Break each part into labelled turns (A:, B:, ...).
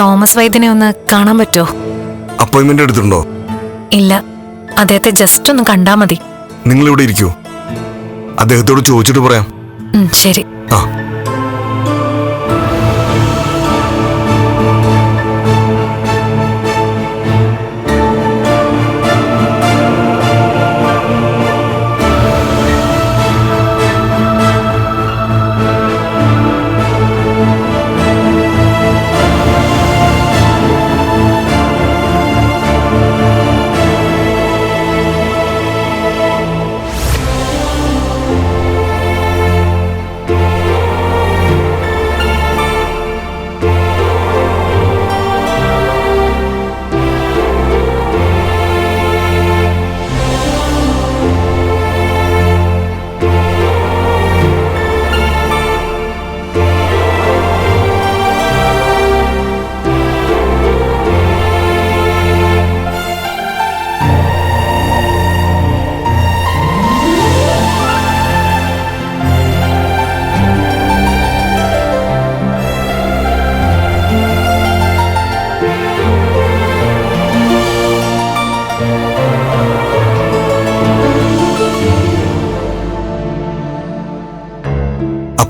A: Thomas വൈദ്യനെ ഒന്ന് കാണാൻ പറ്റുമോ?
B: അപ്പോയിന്റ്മെന്റ് എടുത്തിട്ടുണ്ടോ?
A: ഇല്ല. അദ്ദേഹത്തെ ജസ്റ്റ് ഒന്ന് കണ്ടാ മതി.
B: നിങ്ങൾ ഇവിടെ ഇരിക്കൂ. അദ്ദേഹത്തോട് ചോദിച്ചിട്ട് പറയാം.
A: ഉം, ശരി.
B: ആ.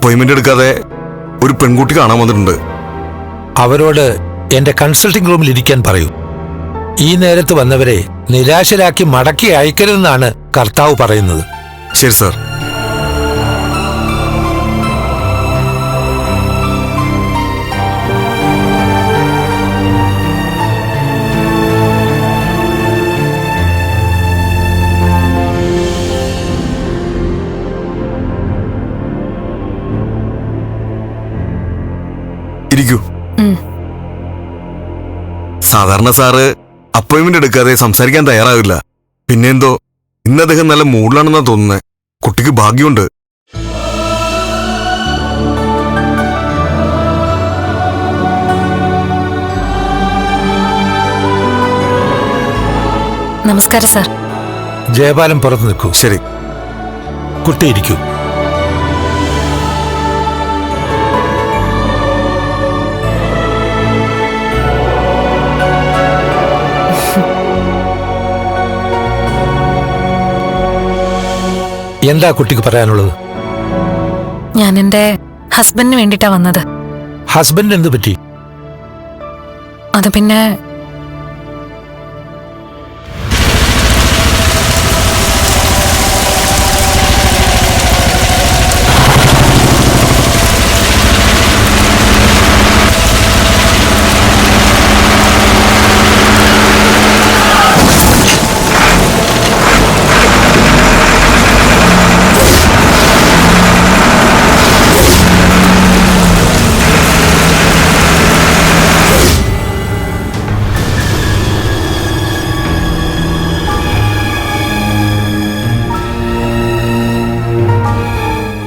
B: അപ്പോയിന്റ്മെന്റ് എടുക്കാതെ ഒരു പെൺകുട്ടി കാണാൻ വന്നിട്ടുണ്ട്.
C: അവരോട് എന്റെ കൺസൾട്ടിംഗ് റൂമിൽ ഇരിക്കാൻ പറയൂ. ഈ നേരത്ത് വന്നവരെ നിരാശരാക്കി മടക്കി അയക്കരുതെന്നാണ് കർത്താവ് പറയുന്നത്.
B: ശരി സാർ ഇരിക്കൂ. സാധാരണ സാറ് അപ്പോയിന്റ്മെന്റ് എടുക്കാതെ സംസാരിക്കാൻ തയ്യാറാവില്ല. പിന്നെന്തോ ഇന്ന് അദ്ദേഹം നല്ല മൂഡിലാണെന്നാ തോന്നുന്നത് കുട്ടിക്ക് ഭാഗ്യമുണ്ട്.
A: നമസ്കാരം സാർ.
C: ജയപാലം പുറത്തു നിൽക്കൂ.
B: ശരി.
C: കുട്ടി ഇരിക്കൂ. എന്താ കുട്ടിക്ക് പറയാനുള്ളത്?
A: ഞാൻ എന്റെ ഹസ്ബൻഡിന് വേണ്ടിട്ടാ വന്നത്.
C: ഹസ്ബൻഡ് എന്ത് പറ്റി?
A: അത് പിന്നെ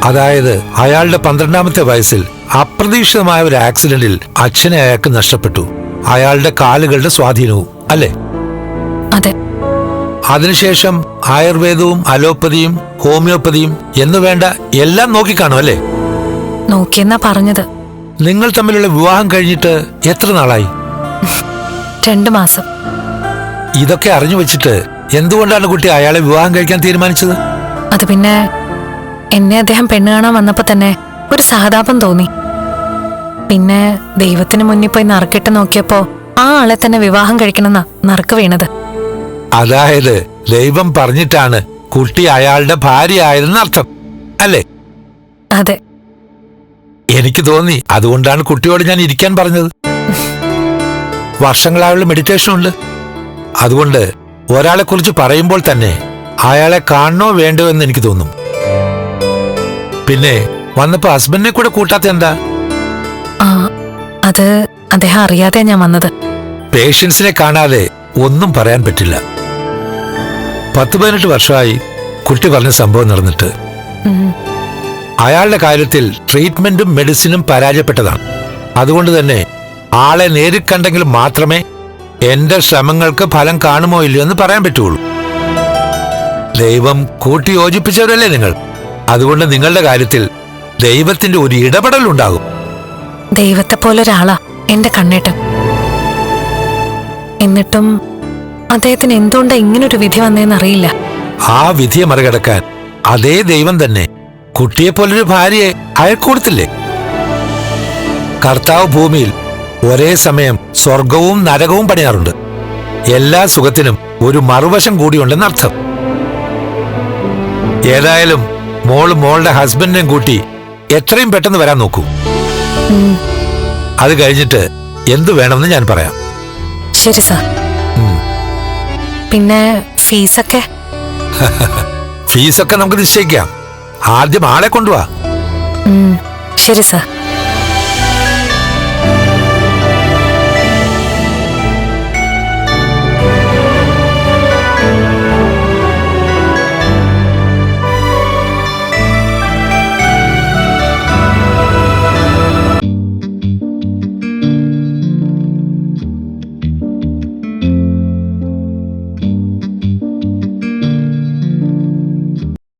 C: അതായത് അയാളുടെ പന്ത്രണ്ടാമത്തെ വയസ്സിൽ അപ്രതീക്ഷിതമായ ഒരു ആക്സിഡന്റിൽ അച്ഛനെ അയാൾക്ക് നഷ്ടപ്പെട്ടു. അയാളുടെ കാലുകളുടെ സ്വാധീനവും അല്ലേ?
A: അതെ.
C: അതിനുശേഷം ആയുർവേദവും അലോപ്പതിയും ഹോമിയോപ്പതിയും എന്നു വേണ്ട എല്ലാം നോക്കിക്കാണും അല്ലേ?
A: നോക്കിയെന്നാ പറഞ്ഞത്.
C: നിങ്ങൾ തമ്മിലുള്ള വിവാഹം കഴിഞ്ഞിട്ട് എത്ര നാളായി?
A: രണ്ടു മാസം.
C: ഇതൊക്കെ അറിഞ്ഞു വെച്ചിട്ട് എന്തുകൊണ്ടാണ് കുട്ടി അയാളെ വിവാഹം കഴിക്കാൻ തീരുമാനിച്ചത്?
A: അത് പിന്നെ എന്നെ അദ്ദേഹം പെണ്ണ് കാണാൻ വന്നപ്പോ തന്നെ ഒരു സഹതാപം തോന്നി. പിന്നെ ദൈവത്തിന് മുന്നിൽ പോയി നറുക്കിട്ട് നോക്കിയപ്പോ ആ ആളെ തന്നെ വിവാഹം കഴിക്കണമെന്നാ നറുക്ക് വീണത്.
C: അതായത് ദൈവം പറഞ്ഞിട്ടാണ് കുട്ടി അയാളുടെ ഭാര്യ അർത്ഥം അല്ലേ?
A: അതെ.
C: എനിക്ക് തോന്നി അതുകൊണ്ടാണ് കുട്ടിയോട് ഞാൻ ഇരിക്കാൻ പറഞ്ഞത്. വർഷങ്ങളായുള്ള മെഡിറ്റേഷൻ ഉണ്ട്. അതുകൊണ്ട് ഒരാളെ കുറിച്ച് പറയുമ്പോൾ തന്നെ അയാളെ കാണണോ വേണ്ടോ എന്ന് എനിക്ക് തോന്നും. പിന്നെ വന്നപ്പോ ഹസ്ബൻഡിനെ കൂടെ കൂട്ടാത്ത എന്താ?
A: ആ അത് അദ്ദേഹം അറിയാതെ ഞാൻ വന്നത്.
C: പേഷ്യൻസിനെ കാണാതെ ഒന്നും പറയാൻ പറ്റില്ല. പത്ത് പതിനെട്ട് വർഷമായി കുട്ടി പറഞ്ഞ സംഭവം നടന്നിട്ട്. അയാളുടെ കാര്യത്തിൽ ട്രീറ്റ്മെന്റും മെഡിസിനും പരാജയപ്പെട്ടതാണ്. അതുകൊണ്ട് തന്നെ ആളെ നേരിൽ കണ്ടെങ്കിൽ മാത്രമേ എന്റെ ശ്രമങ്ങൾക്ക് ഫലം കാണുമോ ഇല്ലയോ എന്ന് പറയാൻ പറ്റുള്ളൂ. ദൈവം കൂട്ടി യോജിപ്പിച്ചവരല്ലേ നിങ്ങൾ? അതുകൊണ്ട് നിങ്ങളുടെ കാര്യത്തിൽ ദൈവത്തിന്റെ ഒരു ഇടപെടൽ ഉണ്ടാകും.
A: ദൈവത്തെ പോലെ ഒരാളാ എന്റെ കണ്ണേട്ടൻ. എന്നിട്ടും അദ്ദേഹത്തിന് എന്തുകൊണ്ടാ ഒരു വിധി വന്നേന്ന് അറിയില്ല.
C: ആ വിധിയെ മറികടക്കാൻ അതേ ദൈവം തന്നെ കുട്ടിയെ പോലൊരു ഭാര്യയെ അയക്കൊടുത്തില്ലേ കർത്താവ് ഭൂമിയിൽ ഒരേ സമയം സ്വർഗവും നരകവും പണിയാറുണ്ട്. എല്ലാ സുഖത്തിനും ഒരു മറുവശം കൂടിയുണ്ടെന്നർത്ഥം. ഏതായാലും മോൾ മോളുടെ ഹസ്ബൻഡിനെയും കൂട്ടി എത്രയും പെട്ടെന്ന് വരാൻ നോക്കൂ. അത് കഴിഞ്ഞിട്ട് എന്ത് വേണമെന്ന് ഞാൻ പറയാം.
A: ശരി സാർ. പിന്നെ ഫീസൊക്കെ?
C: ഫീസൊക്കെ നമുക്ക് നിശ്ചയിക്കാം. ആദ്യം ആളെ കൊണ്ടുവാ.
A: ശരി സാർ.